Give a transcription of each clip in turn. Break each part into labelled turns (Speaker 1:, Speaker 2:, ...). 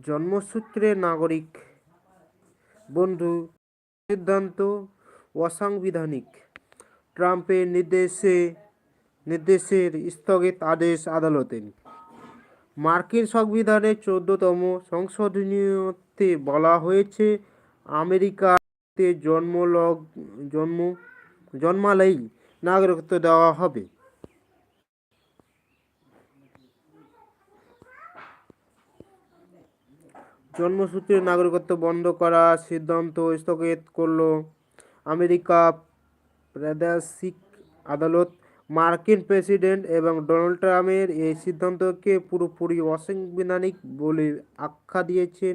Speaker 1: জন্মসূত্রে নাগরিক। বন্ধু, সিদ্ধান্ত অসাংবিধানিক। ট্রাম্পের নির্দেশে, নির্দেশের স্থগিত আদেশ আদালতের মার্কিন সংবিধানের চোদ্দতম সংশোধনীতে বলা হয়েছে, আমেরিকাতে জন্মলগ, জন্ম জন্মালেই নাগরিকত্ব দেওয়া হবে। জন্মসূত্রে নাগরিকত্ব বন্ধ করার সিদ্ধান্ত স্থগিত করল আমেরিকা প্রাদেশিক আদালত। মার্কিন প্রেসিডেন্ট এবং ডোনাল্ড ট্রাম্পের এই সিদ্ধান্তকে পুরোপুরি অসাংবিধানিক বলে আখ্যা দিয়েছেন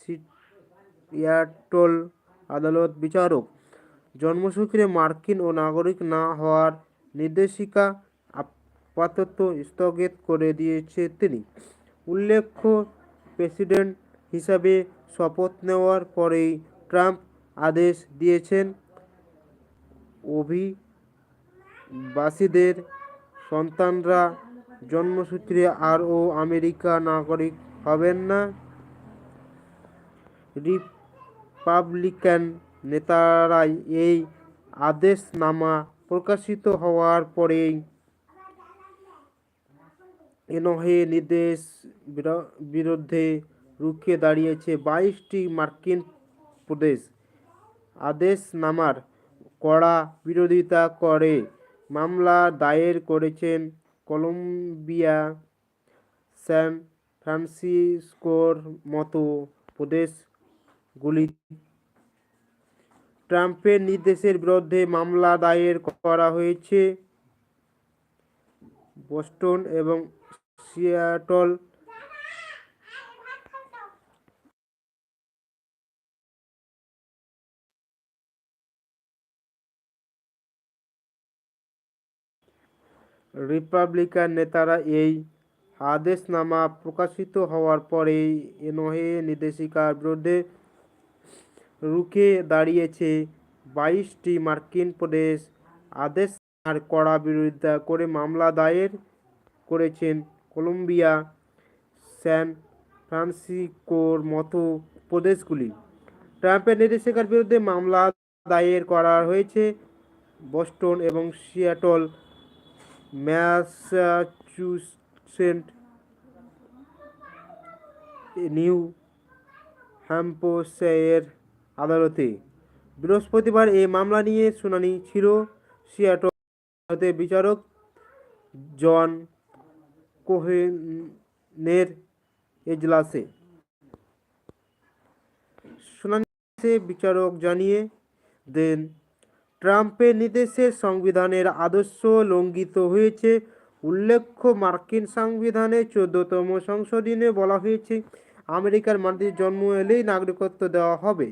Speaker 1: সিয়াটল আদালত বিচারক। জন্মসূত্রে মার্কিন ও নাগরিক না হওয়ার নির্দেশিকা আপাতত স্থগিত করে দিয়েছে তিনি। উল্লেখ্য প্রেসিডেন্ট হিসাবে শপথ নেওয়ার পরেই ট্রাম্প আদেশ দিয়েছেন। অভিবাসীদের সন্তানরা জন্মসূত্রে আরও আমেরিকা নাগরিক হবেন না। রিপাবলিকান নেতারাই এই আদেশনামা প্রকাশিত হওয়ার পরেই এনহে নির্দেশ বির- বিরুদ্ধে রুখে দাঁড়িয়েছে বাইশটি মার্কিন প্রদেশ। আদেশনামার কড়া বিরোধিতা করে মামলা দায়ের করেছেন কলম্বিয়া, স্যান ফ্রান্সিসকোর মতো প্রদেশগুলি ট্রাম্পের নির্দেশের বিরুদ্ধে মামলা দায়ের করা হয়েছে। বোস্টন এবং সিয়াটল রিপাবলিকান নেতারা এই আদেশনামা প্রকাশিত হওয়ার পরেই এনহে নির্দেশিকার বিরুদ্ধে রুখে দাঁড়িয়েছে বাইশটি মার্কিন প্রদেশ। আদেশ আর কড়া বিরোধিতা করে মামলা দায়ের করেছেন কলম্বিয়া, স্যান ফ্রান্সিসকোর মতো প্রদেশগুলি। ট্রাম্পের নির্দেশিকার বিরুদ্ধে মামলা দায়ের করা হয়েছে। বস্টন এবং সিয়াটল, ম্যাসাচুসেট, নিউ হ্যাম্পশায়ার আদালতে। বৃহস্পতিবার এই মামলা নিয়ে শুনানি ছিল। সিয়াটল বিচারক জন কোহেনের এজলাসে। শুনানি শেষে বিচারক জানিয়ে দেন, ট্রাম্পের নির্দেশে সংবিধানের আদর্শ লঙ্ঘিত হয়েছে। উল্লেখ্য, মার্কিন সংবিধানের চোদ্দতম সংশোধনে বলা হয়েছে, আমেরিকার মাটিতে জন্ম এলেই নাগরিকত্ব দেওয়া হবে।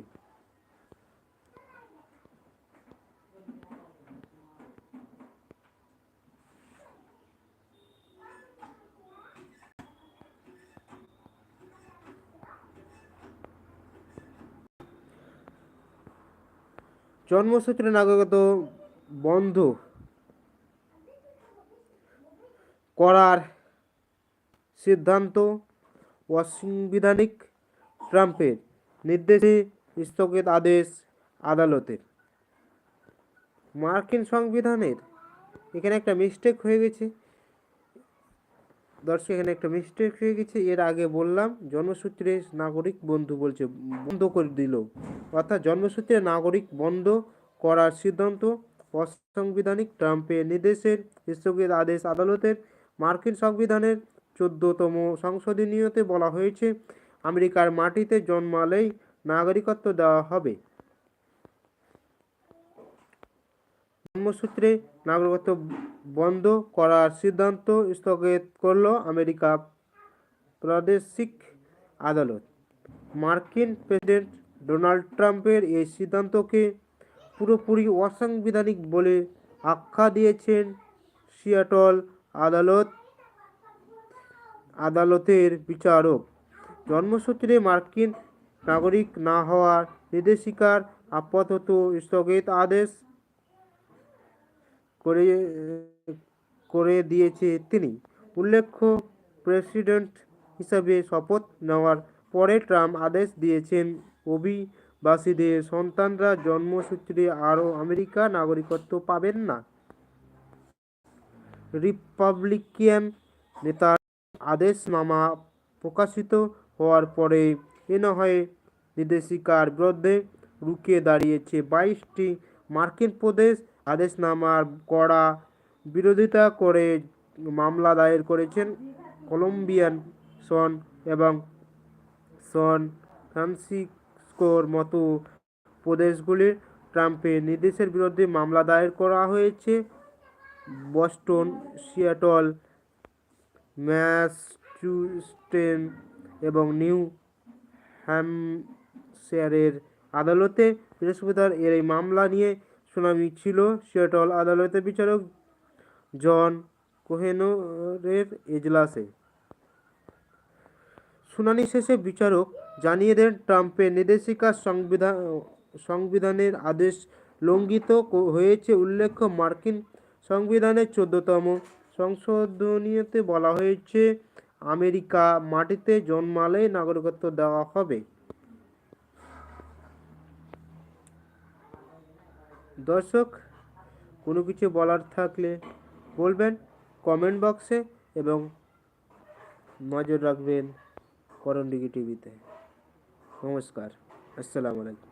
Speaker 1: জন্মসূত্রে নাগরিকত্ব বন্ধ করার সিদ্ধান্ত অসাংবিধানিক ট্রাম্পের নির্দেশে স্থগিত আদেশ আদালতের মার্কিন সংবিধানের এখানে একটা মিস্টেক হয়ে গেছে। দর্শক, এখানে একটা মিস্টেক হয়ে গেছে। এর আগে বললাম, জন্মসূত্রে নাগরিক বন্ধু বলছে, বন্ধ করে দিল। অর্থাৎ জন্মসূত্রে নাগরিক বন্ধ করার সিদ্ধান্ত অসাংবিধানিক ট্রাম্পের নির্দেশের স্থগিত আদেশ আদালতের। মার্কিন সংবিধানের চোদ্দতম সংশোধনীয়তে বলা হয়েছে, আমেরিকার মাটিতে জন্মালেই নাগরিকত্ব দেওয়া হবে। জন্মসূত্রে নাগরিকত্ব বন্ধ করার সিদ্ধান্ত স্থগিত করল আমেরিকা প্রাদেশিক আদালত। মার্কিন প্রেসিডেন্ট ডোনাল্ড ট্রাম্পের এই সিদ্ধান্তকে পুরোপুরি অসাংবিধানিক বলে আখ্যা দিয়েছেন সিয়াটল আদালত আদালতের বিচারক। জন্মসূত্রে মার্কিন নাগরিক না হওয়ার নির্দেশিকার আপাতত স্থগিত আদেশ করে করে দিয়েছে তিনি। উল্লেখ্য, প্রেসিডেন্ট হিসাবে শপথ নেওয়ার পরে ট্রাম্প আদেশ দিয়েছেন, অভিবাসীদের সন্তানরা জন্মসূত্রে আরও আমেরিকা নাগরিকত্ব পাবেন না। রিপাবলিকান নেতার আদেশনামা প্রকাশিত হওয়ার পরে এনহয়ে নির্দেশিকার বিরুদ্ধে রুখে দাঁড়িয়েছে। বাইশটি মার্কিন প্রদেশ আদেশনামার কড়া বিরোধিতা করে মামলা দায়ের করেছেন কলম্বিয়ান সন এবং সন ফ্রান্সিসকোর মতো প্রদেশগুলির ট্রাম্পের নির্দেশের বিরুদ্ধে মামলা দায়ের করা হয়েছে। বস্টন, সিয়াটল ম্যাসাচুসেটস এবং নিউ হ্যাম্পশায়ারের আদালতে বৃহস্পতিবার এর এই মামলা নিয়ে শুনানি ছিল। সিয়াটল আদালতের বিচারক জন কোহেনের এজলাসে শুনানি শেষে বিচারক জানিয়ে দেন, ট্রাম্পের নির্দেশিকা সংবিধান সংবিধানের আদেশ লঙ্ঘিত হয়েছে উল্লেখ্য মার্কিন সংবিধানের চোদ্দতম সংশোধনীতে বলা হয়েছে, আমেরিকা মাটিতে জন্মালে নাগরিকত্ব দেওয়া হবে। দর্শক, কোনো কিছু বলার থাকলে বলবেন কমেন্ট বক্সে এবং নজর রাখবেন করণডিগি টিভিতে। নমস্কার, আসসালামু আলাইকুম।